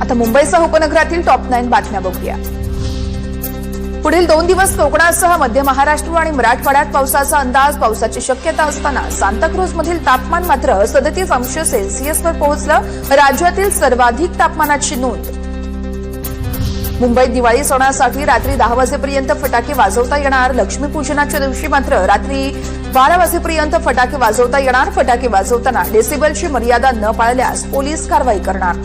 आता मुंबईसह उपनगरातील टॉप नाईन बातम्या बघूया. पुढील दोन दिवस कोकणासह मध्य महाराष्ट्र आणि मराठवाड्यात पावसाचा अंदाज पावसाची शक्यता असताना सांताक्रूजमधील तापमान मात्र सदतीस अंश सेल्सिअसवर पोहोचलं. राज्यातील सर्वाधिक तापमानाची नोंद. मुंबईत दिवाळी सणासाठी रात्री दहा वाजेपर्यंत फटाके वाजवता येणार. लक्ष्मीपूजनाच्या दिवशी मात्र रात्री बारा वाजेपर्यंत फटाके वाजवता येणार. फटाके वाजवताना डेसिबलची मर्यादा न पाळल्यास पोलीस कारवाई करणार.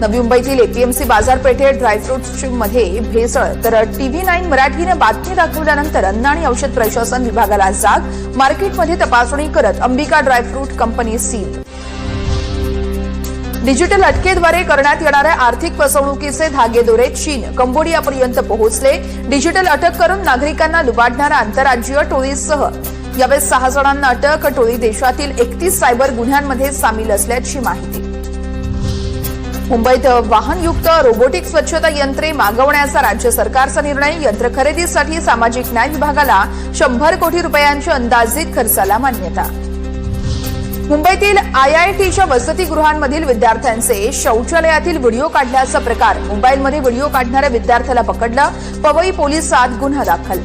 नवी मुंबईतील एपीएमसी बाजारपेठेत ड्रायफ्रुट्सची मध्ये भेसळ तर टीव्ही नाईन मराठीने बातमी दाखवल्यानंतर अन्न आणि औषध प्रशासन विभागाला जाग मार्केटमध्ये तपासणी करत Ambika dry fruit company seal. Digital अटकेद्वारे करण्यात येणाऱ्या आर्थिक फसवणुकीचे धागेदोरे चीन कंबोडियापर्यंत पोहोचले. डिजिटल अटक करून नागरिकांना लुबाडणाऱ्या आंतरराज्यीय टोळीसह. यावेळेस सहा जणांना अटक टोळी देशातील एकतीस सायबर गुन्ह्यांमध्ये सामील असल्याची माहिती. मुंबईत वाहनयुक्त रोबोटिक स्वच्छता यंत्रे मागवण्याचा राज्य सरकारचा निर्णय. यंत्र खरेदीसाठी सामाजिक न्याय विभागाला शंभर कोटी रुपयांच्या अंदाजित खर्चाला मान्यता. मुंबईतील आयआयटीच्या वसतिगृहांमधील विद्यार्थ्यांचे शौचालयातील व्हिडिओ काढल्याचा प्रकार. मोबाईलमध्ये व्हिडिओ काढणाऱ्या विद्यार्थ्याला पकडलं. पवई पोलिसात गुन्हा दाखल.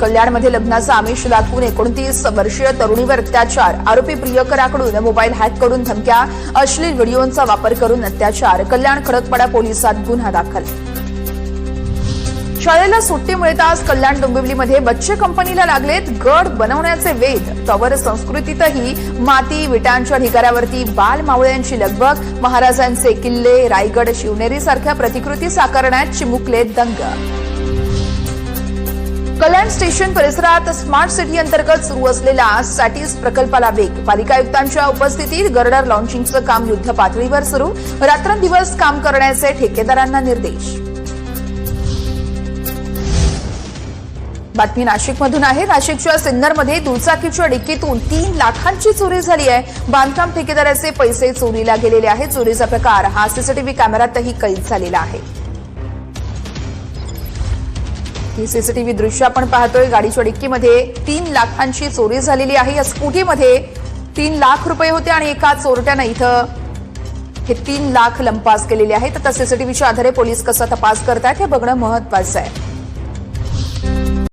कल्याणमध्ये लग्नाचा आमिष दाखवून एकोणतीस वर्षीय तरुणीवर अत्याचार. आरोपी प्रियकराकडून मोबाईल हॅक करून धमक्या अश्लील व्हिडिओंचा वापर करून अत्याचार. कल्याण खडकपाडा पोलिसात गुन्हा दाखल. शाळेला सुट्टी मिळताच कल्याण डोंबिवलीमध्ये बच्चे कंपनीला लागलेत गड बनवण्याचे वेध. तवर संस्कृतीतही माती विटांच्या ढिगाऱ्यावरती बाल मावळ्यांची लगबग. महाराजांचे किल्ले रायगड शिवनेरी सारख्या प्रतिकृती साकारण्यात चिमुकले दंग. कल्याण स्टेशन परिसरात स्मार्ट सिटी अंतर्गत सुरू असलेल्या सॅटिस प्रकल्पाला वेग. पालिका आयुक्तांच्या उपस्थितीत गर्डर लॉन्चिंगचं काम युद्ध पातळीवर सुरू. रात्रंदिवस काम करण्याचे ठेकेदारांना निर्देश. बातमी नाशिकमधून आहे. नाशिकच्या सिन्नरमध्ये दुचाकीच्या डिक्कीतून तीन लाखांची चोरी झाली आहे. बांधकाम ठेकेदाराचे पैसे चोरीला गेलेले आहेत. चोरीचा प्रकार हा सीसीटीव्ही कॅमेऱ्यातही कैद झालेला आहे. ही सीसीटीव्ही दृश्य आपण पाहतोय गाडीच्या डिक्कीमध्ये तीन लाखांची चोरी झालेली आहे. या स्कूटीमध्ये तीन लाख रुपये होते आणि एका चोरट्यानं इथं हे तीन लाख लंपास केलेले आहेत. आता सीसीटीव्हीच्या आधारे पोलीस कसा तपास करतायत हे बघणं महत्वाचं आहे.